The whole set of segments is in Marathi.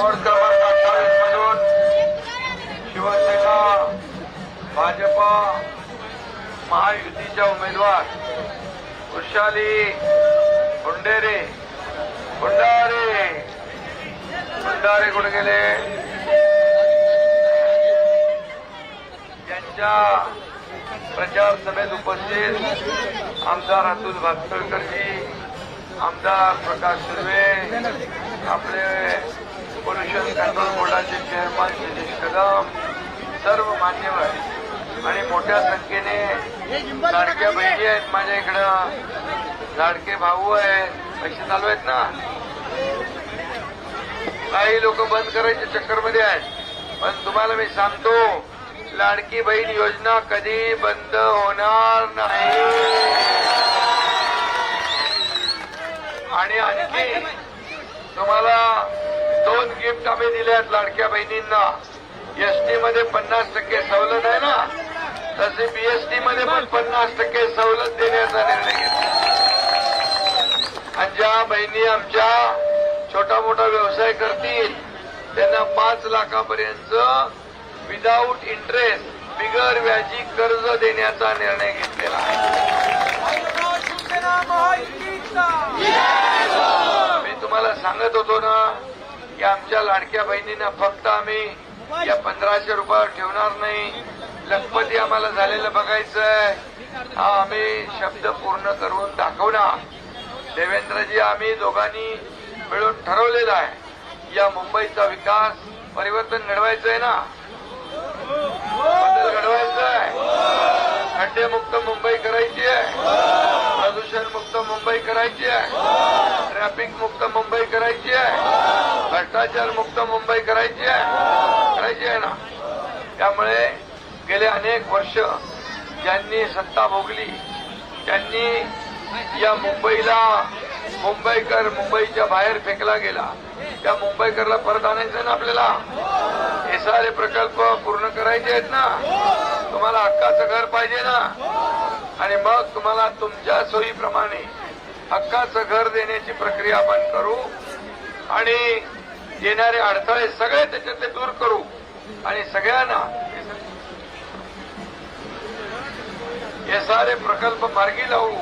वॉर्ड शिवसेना भाजपा महायुतीच्या उमेदवार वृषाली हुंडेरे भुंडारे. भुंडारे कुठे गेले? यांच्या प्रचार सभेत उपस्थित आमदार अतुल भातकरजी आमदार प्रकाश सुर्वे आपले पोल्युशन कंट्रोल बोर्डाचे चेअरमन निलेश कदम सर्व मान्यवर आणि मोठ्या संख्येने लाडक्या बहिणी आहेत माझ्या इकडं. लाडके भाऊ आहेत. पैसे चालू आहेत ना? काही लोक बंद करायच्या चक्करमध्ये आहेत. पण तुम्हाला मी सांगतो लाडकी बहीण योजना कधी बंद होणार नाही. आणि आणखी तुम्हाला दोन गिफ्ट आम्ही दिले आहेत लाडक्या बहिणींना. एसटी मध्ये पन्नास टक्के सवलत आहे ना? तसे बीएसटी मध्ये पण पन्नास टक्के सवलत देण्याचा निर्णय घेतला. आणि ज्या बहिणी आमच्या छोटा मोठा व्यवसाय करतील त्यांना पाच लाखापर्यंत विदाऊट इंटरेस्ट बिगर व्याजी कर्ज देण्याचा निर्णय घेतलेला आहे. मी तुम्हाला सांगत होतो ना की आमच्या लाडक्या बहिणींना फक्त आम्ही या पंधराशे रुपयावर ठेवणार नाही. लखपती आम्हाला झालेलं बघायचंय. हा आम्ही शब्द पूर्ण करून दाखवणार देवेंद्रजी आम्ही दोघांनी मिळून ठरवलेला आहे. या मुंबईचा विकास परिवर्तन घडवायचंय ना. बदल घडवायचा आहे खड्डेमुक्त मुंबई करायची आहे. प्रदूषण मुक्त मुंबई करायची आहे. ट्रॅफिक मुक्त मुंबई करायची भ्रष्टाचार मुक्त मुंबई करायची आहे. करायची आहे ना. त्यामुळे गेले अनेक वर्ष ज्यांनी सत्ता भोगली त्यांनी या मुंबईला मुंबईकर मुंबईच्या बाहेर फेकला गेला. त्या मुंबईकरला परत आणायचं ना आपल्याला? हे सारे प्रकल्प पूर्ण करायचे आहेत ना? तुम्हाला हक्काचं घर पाहिजे ना? आणि मग तुम्हाला तुमच्या सोयीप्रमाणे हक्काचं घर देण्याची प्रक्रिया आपण करू. आणि येणारे अडथळे सगळे त्याच्यातले दूर करू आणि सगळ्यांना हे सारे प्रकल्प मार्गी लावू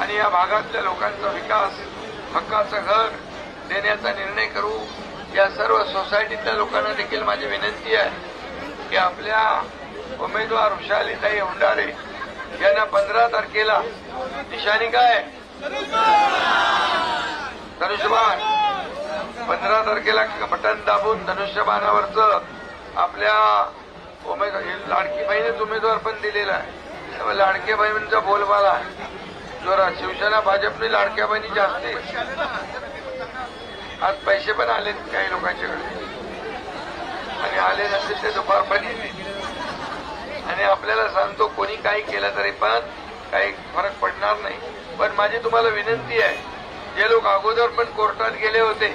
आणि या भागातल्या लोकांचा विकास हक्काचं घर देण्याचा निर्णय करू. या सर्व सोसायटीतल्या लोकांना देखील माझी विनंती आहे की आपल्या उमेदवार उषालीताई हुंडारे यांना पंधरा तारखेला निशाणी काय? धनुष्यबाण! पंधरा तारखेला बटन दाबून धनुष्यबाणावरच आपल्या उमेदवार लाडकी बहिणीच उमेदवार पण दिलेला आहे. त्यामुळे लाडक्या बहिणींचा बोलबाला आहे. जोरा शिवसेना भाजपने लाडक्या बहिणी जास्त आज पैसे पण आलेत काही लोकांच्याकडे. आणि आले नसेल ते दुपारपर्यंत आणि आपल्याला सांगतो कोणी काही केलं तरी पण काही फरक पडणार नाही. पण माझी तुम्हाला विनंती आहे जे लोक अगोदर पण कोर्टात गेले होते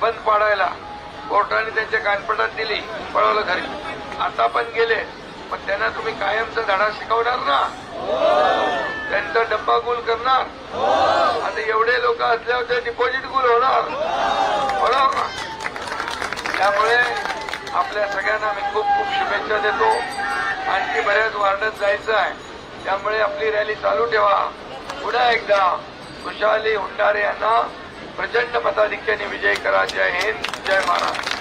बंद पाडायला. कोर्टाने त्यांच्या कानपटात दिली पळवलं घरी. आता पण गेले पण त्यांना तुम्ही कायमचा धडा शिकवणार ना? त्यांचा डब्बा गुल करणार? आता एवढे लोक असल्यावर ते डिपॉझिट गुल होणार. बरोबर ना? त्यामुळे आपल्या सगळ्यांना मी खूप खूप शुभेच्छा देतो. आणखी बऱ्याच वाढत जायचं आहे. त्यामुळे आपली रॅली चालू ठेवा. पुन्हा एकदा खुशाली हुंडारे यांना प्रचंड मताधिक्याने विजय करा जय हिंद जय महाराष्ट्र